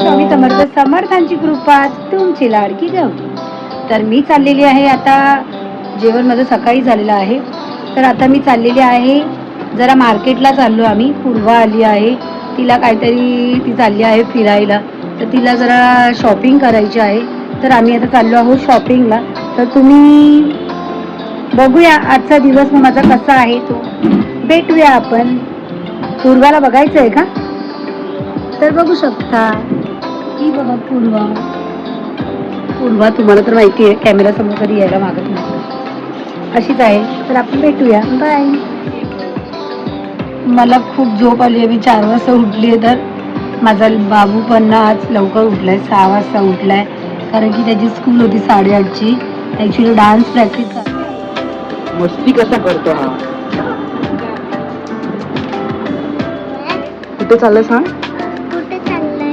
स्वामी समर्थ समर्थांची कृपा तुमची लाडकी गवली तर मी चाललेली आहे आता जेवण माझं सकाळी झालेलं आहे. तर आता मी चाललेली आहे जरा मार्केटला चाललो आम्ही पूर्वा आली आहे. तिला काहीतरी ती चालली आहे फिरायला. तर तिला जरा शॉपिंग करायची आहे. तर आम्ही आता चाललो आहोत शॉपिंगला तर तुम्ही बघूया आजचा दिवस मग माझा कसा आहे तो. भेटूया आपण. पूर्वाला बघायचं आहे का? तर बघू शकता. ही बघा पूर्वा. पूर्वा तुम्हाला तर माहिती आहे कॅमेरा समोर कधी यायला मागत नाही. अशीच आहे. तर आपण भेटूया. बाय मला खूप झोप आली आहे. मी चार वाजता उठली आहे तर. माझा बाबू पण ना आज लवकर उठलाय. सहा वाजता उठलाय. कारण की त्याची स्कूल होती साडेआठची. ॲक्च्युली डान्स प्रॅक्टिस मस्ती कसा करतो हा? कुठे चाललं सांग?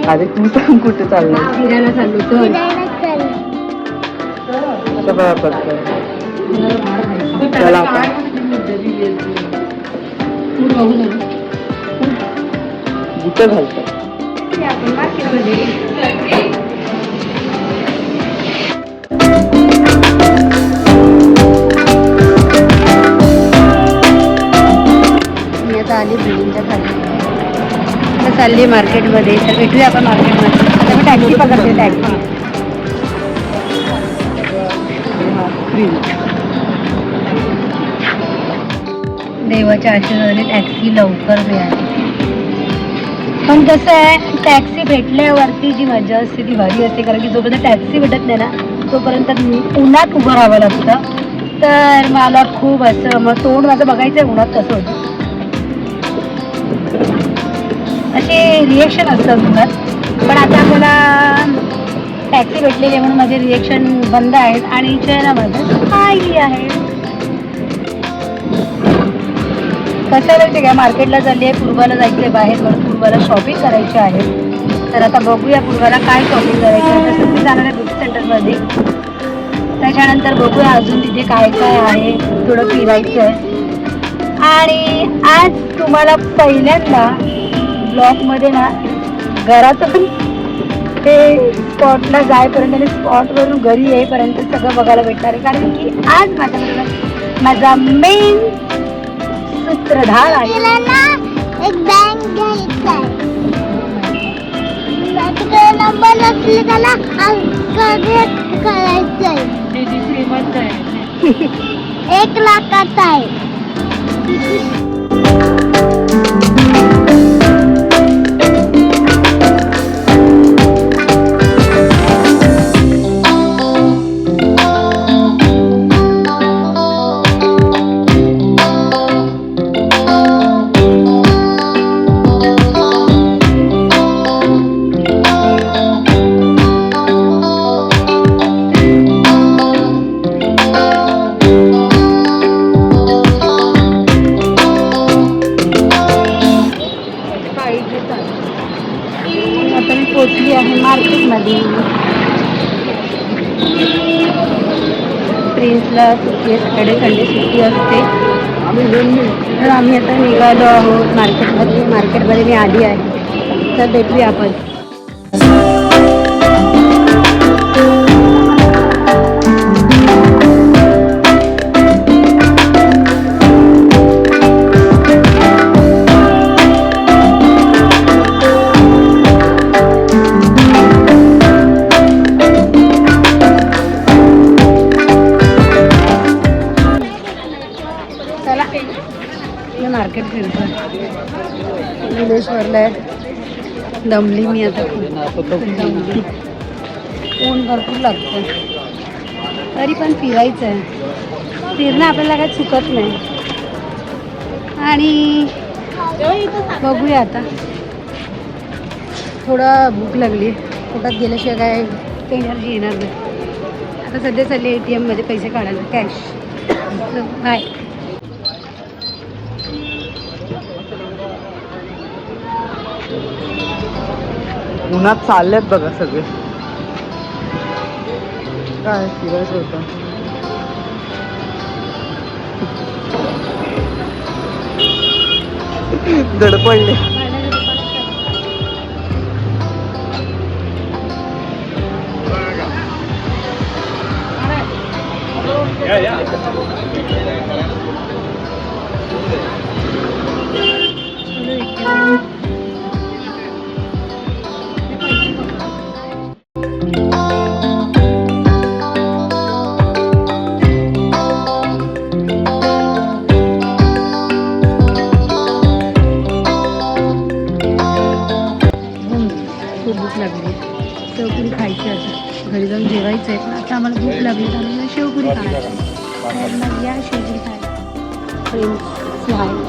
अरे तू सांग कुठे फिरायला चाललो तर. फिरायला सगळं चला. कुठे चालली मार्केटमध्ये तर भेटूया आपण मार्केटमध्ये. आता मी टॅक्सी पकडते टॅक्सी. देवाच्या आशीर्वादाने टॅक्सी लवकर मिळाली. पण कसं आहे टॅक्सी भेटल्यावरती जी मजा असते ती भारी असते. कारण की जोपर्यंत टॅक्सी भेटत नाही ना तोपर्यंत उन्हात उभं राहावं लागतं. तर मला खूप असं मग तोंड माझं बघायचं आहे उन्हात कसं होतं. रिएक्शन असतं उन्हात पण आता मला टॅक्सी भेटलेली आहे म्हणून माझे रिएक्शन बंद आहेत. आणि चेहऱ्यामध्ये आली आहे. कसं आहे माहिती का? मार्केटला चालली आहे पूर्वाला जायचं आहे बाहेर म्हणून पूर्वाला शॉपिंग करायची आहे. तर आता बघूया पूर्वाला काय शॉपिंग करायची आहे. तसं मी जाणार आहे ब्युटी सेंटरमध्ये त्याच्यानंतर बघूया अजून तिथे काय काय आहे. थोडं फिरायचं आहे आणि आज तुम्हाला पहिल्यांदा ब्लॉकमध्ये ना घरातून ते स्पॉटला जायपर्यंत आणि स्पॉटवरून घरी येईपर्यंत सगळं बघायला भेटणार आहे. कारण की आज माझ्याकडे माझा मेन सूत्रधार आहे. एक बँक घ्यायचा आहे. नंबर त्याला करायचं आहे. एक लाखाचा आहे. असते सुट्टी सॅटर्डे संडे सुट्टी असते. तर आम्ही आता निघालो आहोत मार्केटमध्ये. मार्केटमध्ये मी आली आहे. तर भेटूया आपण. दमली मी आता खूप. दमली ऊन भरपूर लागतं तरी पण फिरायचं आहे फिरणं आपल्याला काही चुकत नाही. आणि बघूया आता. थोडं भूक लागली. पोटात गेल्याशिवाय काय एनर्जी येणार नाही. आता सध्या चालली ए टी एममध्ये पैसे काढायला. कॅश बाय. उन्हात चाललेत बघा सगळे. काय फिरायचं होतं? धडपडले लागली. आम्हाला शेवपुरी खायची मग या शेवपुरी स्माईल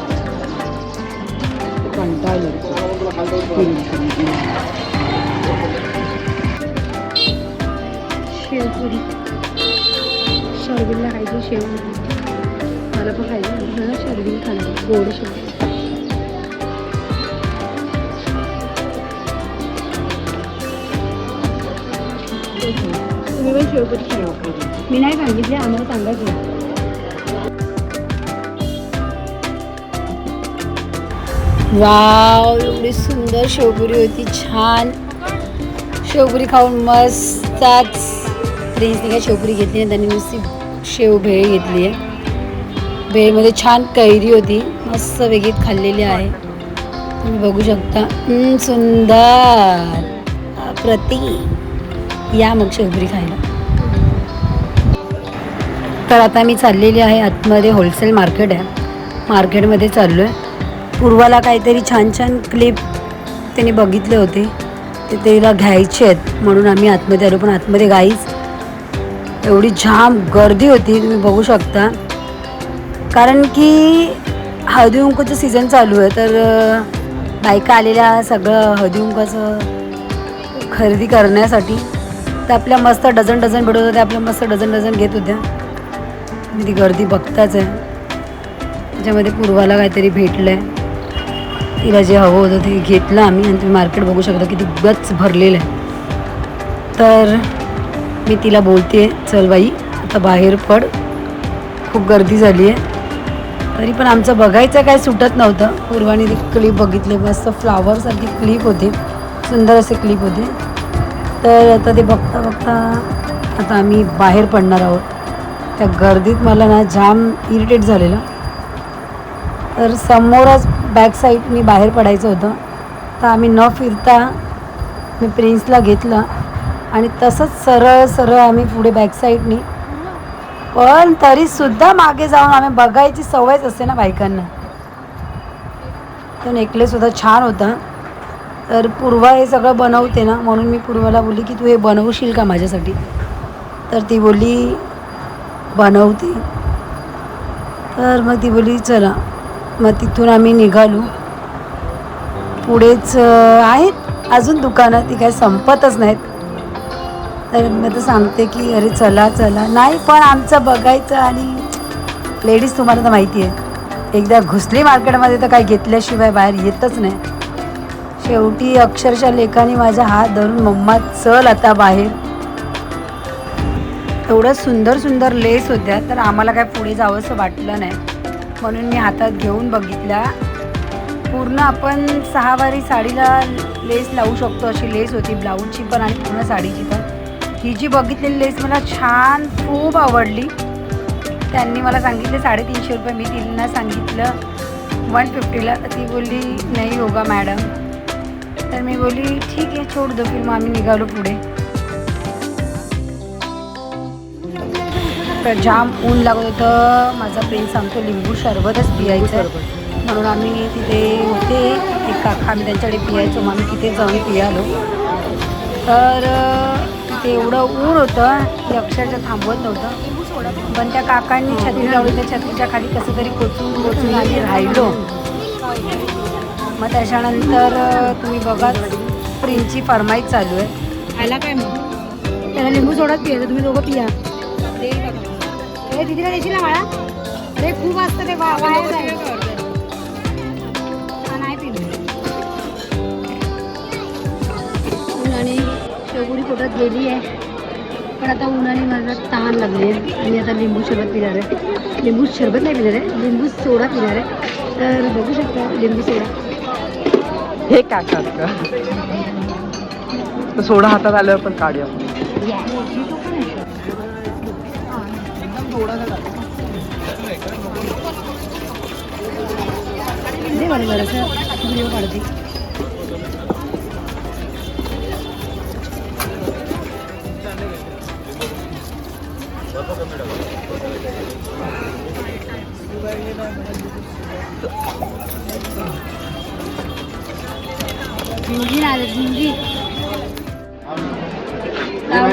शेवपुरी. शर्विनला खायची शेवपुरी. मला पण खायची. शर्विन खाणार गोड शेवपुरी तुम्ही पण शेवपुरी खावा मी नाही सांगितले आम्हाला सांगायचं वाव एवढी सुंदर शेवपुरी होती छान. शेवपुरी खाऊन मस्तच. प्रिन्सने काय शेवपुरी घेतली नाही त्यांनी नुसती शेव भेळ घेतली आहे. भेळमध्ये छान कैरी होती मस्त वेगळीत खाल्लेली आहे. तुम्ही बघू शकता. सुंदर. प्रति या मग शेवपुरी खायला. तर आता मी चाललेली आहे आतमध्ये होलसेल मार्केट आहे. मार्केटमध्ये चाललो आहे पूर्वाला काहीतरी छान छान क्लिप त्यांनी बघितले होते. ते तिला घ्यायचे आहेत. म्हणून आम्ही आतमध्ये आलो. पण आतमध्ये गाईच एवढी जाम गर्दी होती. तुम्ही बघू शकता. कारण की हळदीअुंकूचं सीझन चालू आहे. तर बायका आलेल्या सगळं हळदी खरेदी करण्यासाठी तर आपल्या मस्त डझन डझन भेटत होत्या आपल्या मस्त डझन डझन घेत होत्या. मी ती गर्दी बघताच आहे. त्याच्यामध्ये पूर्वाला काहीतरी भेटलं आहे तिला जे हवं होतं ते घेतलं आम्ही आणि तुम्ही मार्केट बघू शकता किती गच भरलेलं आहे. तर मी तिला बोलते चल बाई आता बाहेर पड. खूप गर्दी झाली आहे. तरी पण आमचं बघायचं काय सुटत नव्हतं. पूर्वाने ती क्लिप बघितली मस्त फ्लावरसारखी क्लिप होती. सुंदर असे क्लिप होते. तर आता ते बघता बघता आता आम्ही बाहेर पडणार आहोत. त्या गर्दीत मला ना जाम इरिटेट झालेलं. तर समोरच बॅक साईडनी बाहेर पडायचं होतं. तर आम्ही न फिरता मी प्रिन्सला घेतलं आणि तसंच सरळ सरळ आम्ही पुढे बॅक साईडनी पण तरीसुद्धा मागे जाऊन आम्ही बघायची सवयच असते ना बायकांना तो नेकलेससुद्धा छान होता. तर पूर्वा हे सगळं बनवते ना म्हणून मी पूर्वाला बोलली की तू हे बनवशील का माझ्यासाठी? तर ती बोलली बनवते. तर मग ती बोलली चला. मग तिथून आम्ही निघालो. पुढेच आहेत अजून दुकानं ती काय संपतच नाहीत. तर मग तर सांगते की अरे चला चला. नाही पण आमचं बघायचं आणि लेडीज तुम्हाला तर माहिती आहे. एकदा घुसली मार्केटमध्ये तर काय घेतल्याशिवाय बाहेर येतच नाही. शेवटी अक्षरशः लेखाने माझा हात धरून मम्मा चल आता बाहेर. एवढं सुंदर सुंदर लेस होत्या तर आम्हाला काय पुढे जावंसं वाटलं नाही. म्हणून मी हातात घेऊन बघितल्या. पूर्ण आपण सहावारी साडीला लेस लावू शकतो अशी लेस होती ब्लाऊजची पण आणि पूर्ण साडीची पण. ही जी बघितलेली लेस मला छान खूप आवडली. त्यांनी मला सांगितले साडेतीनशे रुपये मी तिला सांगितलं. वन फिफ्टीला ती बोलली नाही होगा मॅडम तर मी बोलली ठीक आहे छोड दो फिर मग आम्ही निघालो पुढे. तर जाम ऊन लागत होतं. माझा फ्रेंड सांगतो लिंबू सरबतच पियायचं म्हणून आम्ही तिथे होते. एक काका आम्ही त्यांच्याकडे पियायचो. मग आम्ही तिथे जाऊन पियालो. तर तिथे एवढं ऊन होतं की अक्षरशः थांबवत नव्हतं. पण त्या काकांनी छत्री लावली त्या छत्रीच्या खाली कसं तरी कोचून कोचून आम्ही राहिलो. मग त्याच्यानंतर तुम्ही बघा प्रिन्सची फरमाईश चालू आहे. खायला काय मग? त्याला लिंबू सोडत पियायचं तुम्ही दोघं पिया. अरे दिदीला देशील ना मला अरे खूप असतं ते वाया जाईल. शेवगुडी पोटात गेली आहे. पण आता उन्हाने माझा तहान लागली आहे. आणि आता लिंबू सरबत पिणार आहे. लिंबू सरबत नाही पिणार आहे लिंबू सोडा पिणार आहे. तर बघू शकता लिंबू सोडा. हे काय का तर सोडा हातात आल्यावर पण काढूया. आपण.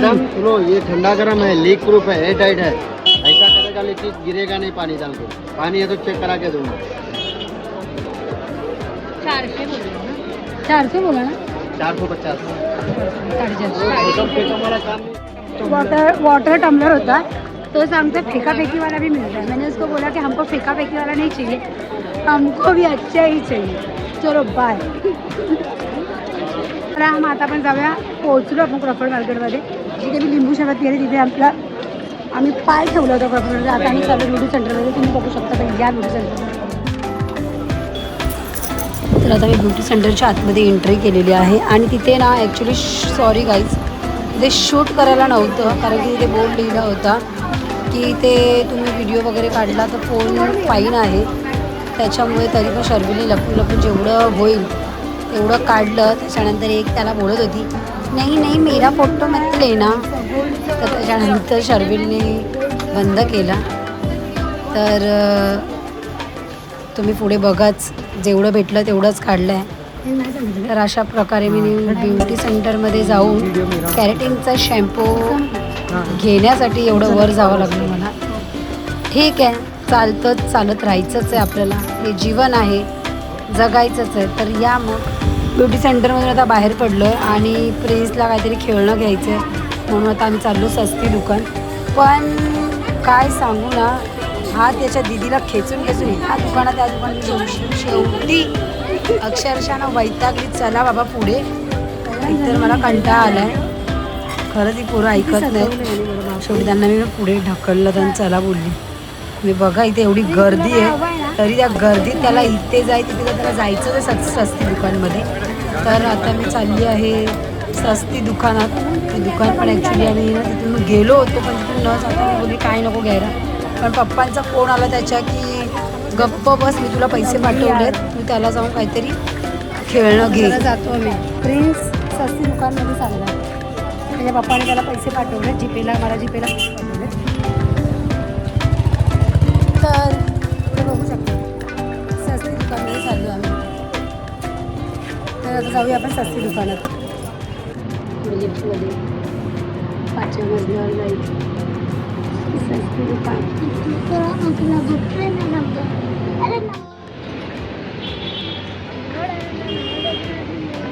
मैडम सुनो ये ठंडा गर्म है लीक प्रूफ है एयर टाइट है। ऐसा करेगा लेकिन गिरेगा नहीं पानी डाल के। पानी है तो चेक करा के दूंगा। चारशे बोला ना। चार सौ पचास। वाटर वाटर टम्बलर होता। तो सांगता फेंका फेंकी वाला भी मिलता है। मैंने उसको बोला कि हमको फेंका फेंकी वाला नहीं चाहिए। हमको भी अच्छा ही चाहिए। चलो बाय तर हम आता पण जाऊया पोहोचलो आपण क्रॉफर्ड मार्केटमध्ये. जिथे मी लिंबू शरबत गेले तिथे आपला आम्ही पाय ठेवला होता क्रॉफर्डमध्ये म्हणजे आता आम्ही चालू ब्युटी सेंटरमध्ये तुम्ही बघू शकता पहिली या ब्युटी सेंटरमध्ये तर आता मी ब्युटी सेंटरच्या आतमध्ये एंट्री केलेली आहे. आणि तिथे ना ॲक्च्युली सॉरी गाईज ते शूट करायला नव्हतं कारण की तिथे बोर्ड लिहिला होता की ते तुम्ही व्हिडिओ वगैरे काढला तर फोन फाईन आहे. त्याच्यामुळे तरी पण शर्बिली लपून लपून जेवढं होईल तेवढं काढलं. त्याच्यानंतर एक त्याला बोलत होती नाही नाही मेरा फोटो मत लेना। तर त्याच्यानंतर शर्विलने बंद केला। तर तुम्ही पुढे बघाच जेवढं भेटलं तेवढंच काढलं आहे तर अशा प्रकारे मी ब्युटी सेंटरमध्ये जाऊन कॅरेटिनचा शॅम्पू घेण्यासाठी एवढं वर जावं लागलं मला. ठीक आहे चालतंच चालत राहायचंच आहे आपल्याला. हे जीवन आहे जगायचंच आहे. तर या मग. ब्युटी सेंटरमधून आता बाहेर पडलो आहे आणि प्रिन्सला काहीतरी खेळणं घ्यायचं आहे म्हणून आता आम्ही चाललो सस्ती दुकान. पण काय सांगू ना हा त्याच्या दिदीला खेचून खेचून ह्या दुकानात त्या दुकानात शेवटी शेवटी अक्षरशः ना वैतागली चला बाबा पुढे. तर मला कंटाळा आलाय. खरंच ही पोरं ऐकत नाही. शेवटी त्यांना मी पुढे ढकललं तर चला बोलली. मी बघा इथे एवढी गर्दी आहे. तरी त्या गर्दीत त्याला इथे जाय तिथे त्याला जायचं तर सस्ती दुकानमध्ये. तर आता मी चालली आहे सस्ती दुकानात. ते दुकान पण ॲक्च्युली आम्ही ना तिथून गेलो होतो पण तिथून न जाता मी बोलली काय नको घ्यायला. पण पप्पांचा फोन आला त्याच्या की गप्प बस मी तुला पैसे पाठवलेत तू त्याला जाऊन काहीतरी खेळणं घे. जातो आम्ही. प्रिन्स सस्ती दुकानमध्ये चालला. माझ्या पप्पाने त्याला पैसे पाठवले जीपेला मला जीपेला आता जाऊया आपण सस्ती दुकानात. लिफ्टमध्ये. पाचव्या मजल्यावर जायचं सस्ती दुकान.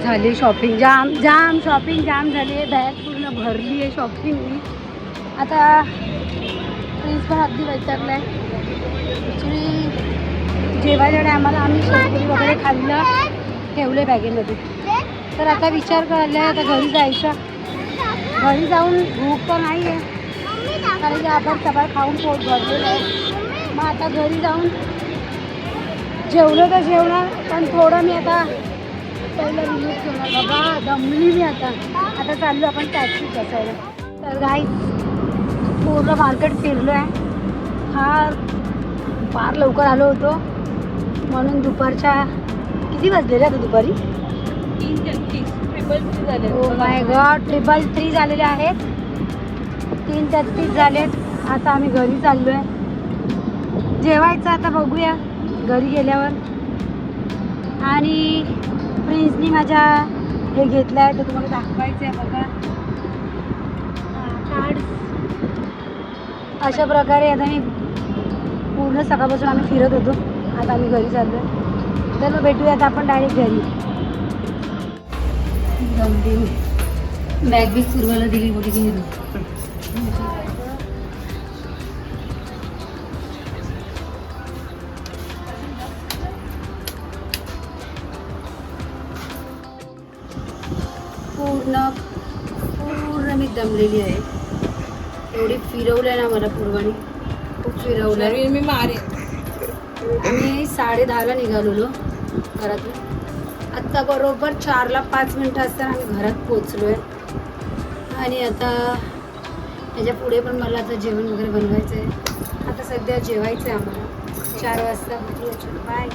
झाली शॉपिंग जाम जाम शॉपिंग जाम झाली. आहे बॅग पूर्ण भरली आहे शॉपिंगनी आता प्रिन्स पण अगदी वैतागला आहे ॲक्च्युली जेवायच्या टायमाला आम्ही शेवपुरी वगैरे खाल्लं. ठेवले बॅगेमध्ये. तर आता विचार करायला आहे आता घरी जायचं. घरी जाऊन भूक तर नाही आहे कारण की आपण सकाळ खाऊन पोट भरलेलं आहे. मग आता घरी जाऊन जेवलं तर जेवणार पण थोडं मी आता पहिलं रिलीज करणार बाबा दमली मी आता. आता चाललो आपण टॅक्सी बसायला. तर गाई पूर्ण मार्केट फिरलो आहे फार फार लवकर आलो होतो. म्हणून दुपारच्या किती वाजलेले आता दुपारी? माय गॉड ट्रिपल थ्री झालेले आहेत. तीन तेहतीस झालेत. आता आम्ही घरी चाललो आहे जेवायचं आता बघूया घरी गेल्यावर. आणि प्रिन्सनी माझ्या हे घेतलं आहे तर तुम्हाला दाखवायचं आहे बघा कार्ड अशा प्रकारे आता मी पूर्ण सकाळपासून आम्ही फिरत होतो. आता आम्ही घरी चाललो आहे तर मग भेटूया आता आपण डायरेक्ट घरी. बॅग बी सुरवायला दिली बोली की पूर्ण पूर्ण मी दमलेली आहे. एवढी फिरवलंय ना मला पूर्वानी. खूप फिरवलंय. मी मारे आम्ही साडे दहाला निघालेलो. घरातून आत्ता बरोबर चारला पाच मिनटं असताना आम्ही घरात पोचलो आहे आणि आता त्याच्या पुढे पण मला आता जेवण वगैरे बनवायचं आहे आता सध्या जेवायचं आहे आम्हाला. चार वाजता म्हणजे बाय